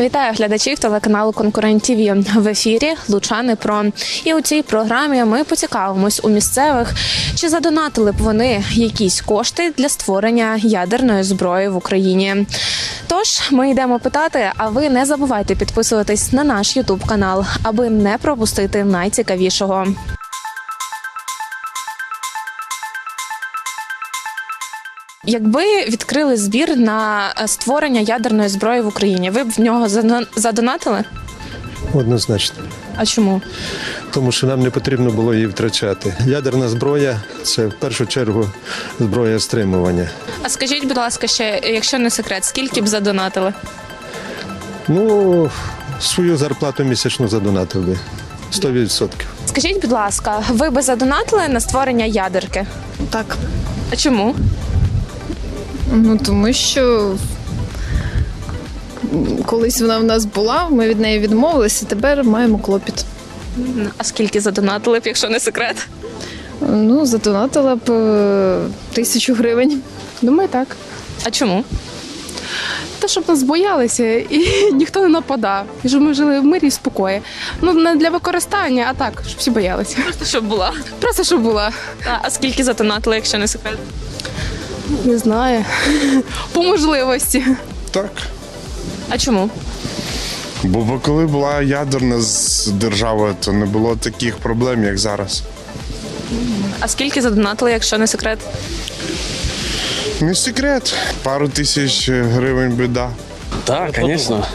Вітаю глядачів телеканалу Конкурент ТВ. В ефірі Лучани Про. І у цій програмі ми поцікавимось у місцевих, чи задонатили б вони якісь кошти для створення ядерної зброї в Україні. Тож ми йдемо питати, а ви не забувайте підписуватись на наш Ютуб канал, аби не пропустити найцікавішого. Якби відкрили збір на е, створення ядерної зброї в Україні, ви б в нього задонатили? Однозначно. А чому? Тому що нам не потрібно було її втрачати. Ядерна зброя це в першу чергу зброя стримування. А скажіть, будь ласка, ще, якщо не секрет, скільки б задонатили? Ну, свою зарплату місячну задонатив би. 100%. Скажіть, будь ласка, ви би задонатили на створення ядерки? Так, А чому? Ну тому що колись вона в нас була, ми від неї відмовилися, тепер маємо клопіт. А скільки задонатили б, якщо не секрет? Ну, задонатила б е, тисячу гривень. Думаю, так. А чому? Та щоб нас боялися і ніхто не нападав. І щоб ми жили в мирі і спокої. Ну, не для використання, а так, щоб всі боялися. Просто Щоб була. Просто щоб була. А, а скільки задонатили, якщо не секрет? Не знаю. По можливості. Так. А чому? Бо бо коли була ядерна з- держава, то не було таких проблем, як зараз. А скільки задонатили, якщо не секрет? Не секрет. Пару тисяч гривень біда. Так, звісно.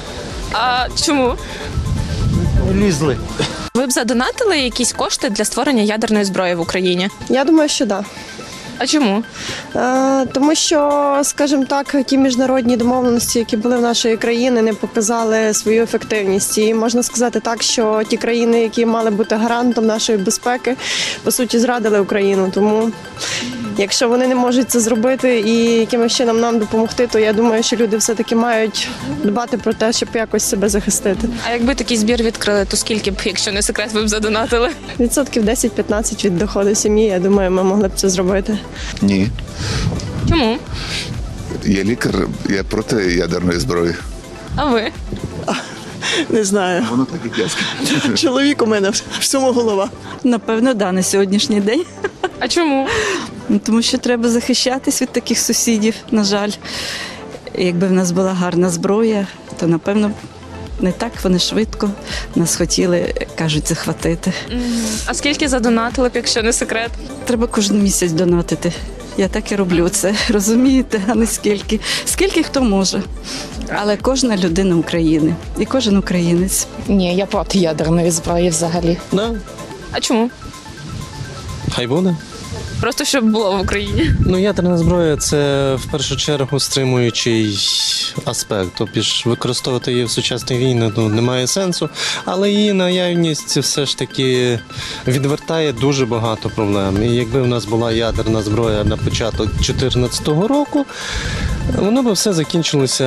А чому? Лізли. Ви б задонатили якісь кошти для створення ядерної зброї в Україні? Я думаю, що так. А чому? Е, тому що, скажімо так, ті міжнародні домовленості, які були в нашої країни, не показали свою ефективність. І можна сказати так, що ті країни, які мали бути гарантом нашої безпеки, по суті, зрадили Україну. Тому, якщо вони не можуть це зробити і якимось чином нам допомогти, то я думаю, що люди все-таки мають дбати про те, щоб якось себе захистити. А якби такий збір відкрили, то скільки б, якщо не секрет, ви б задонатили? Відсотків 10-15 від доходу сім'ї, я думаю, ми могли б це зробити. Ні. Чому? Я лікар, я проти ядерної зброї. А ви? Не знаю. Воно так як я. Чоловік у мене всьому голова. Напевно, да, на сьогоднішній день. А чому? Ну, Тому що треба захищатись від таких сусідів, на жаль. Якби в нас була гарна зброя, то напевно не так вони швидко нас хотіли, кажуть, захватити. А скільки задонатили б, якщо не секрет? Треба кожен місяць донатити. Я так і роблю це, розумієте, а не скільки. Скільки хто може. Але кожна людина України і кожен українець. Ні, я проти ядерної зброї взагалі. Да, А чому? хай буде. Просто щоб було в Україні. Ну, ядерна зброя це в першу чергу стримуючий аспект. Тобто ж використовувати її в сучасній війні ну, немає сенсу, але її наявність все ж таки відвертає дуже багато проблем. І якби в нас була ядерна зброя на початок 2014 року, воно би все закінчилося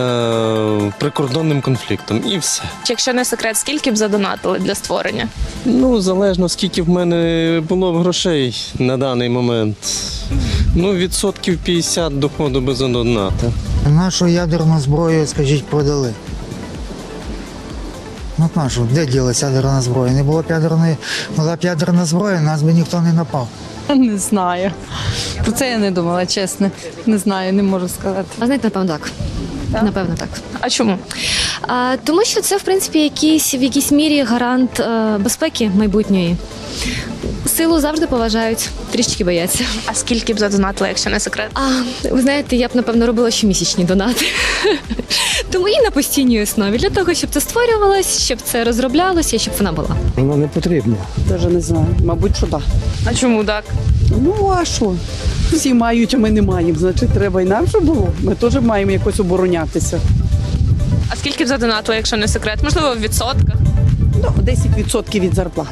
прикордонним конфліктом. І все. Якщо не секрет, скільки б задонатили для створення? Ну, залежно скільки в мене було б грошей на даний момент. Ну, відсотків 50 доходу без задонати. Нашу ядерну зброю, скажіть, продали. Ну, кажу, де ділася ядерна зброя? Не було б ядерної, була б ядерна зброя, нас би ніхто не напав. Не знаю. Про це я не думала, чесно. Не знаю, не можу сказати. А знаєте, напевно, так. Напевно, так. А чому? А, тому що це, в принципі, якийсь, в якійсь мірі гарант е, безпеки майбутньої. Силу завжди поважають, трішечки бояться. А скільки б задонатили, якщо не секрет? А ви знаєте, я б напевно робила щомісячні донати. Тому і на постійній основі для того, щоб це створювалось, щоб це розроблялося, і щоб вона була. Воно не потрібно. Даже не знаю. Мабуть, що так. А чому так? Ну а що? Всі мають, а ми не маємо. Значить, треба і нам, щоб було. Ми теж маємо якось оборонятися. А скільки б задонатили, якщо не секрет? Можливо, в відсотках? Ну, 10% від зарплати.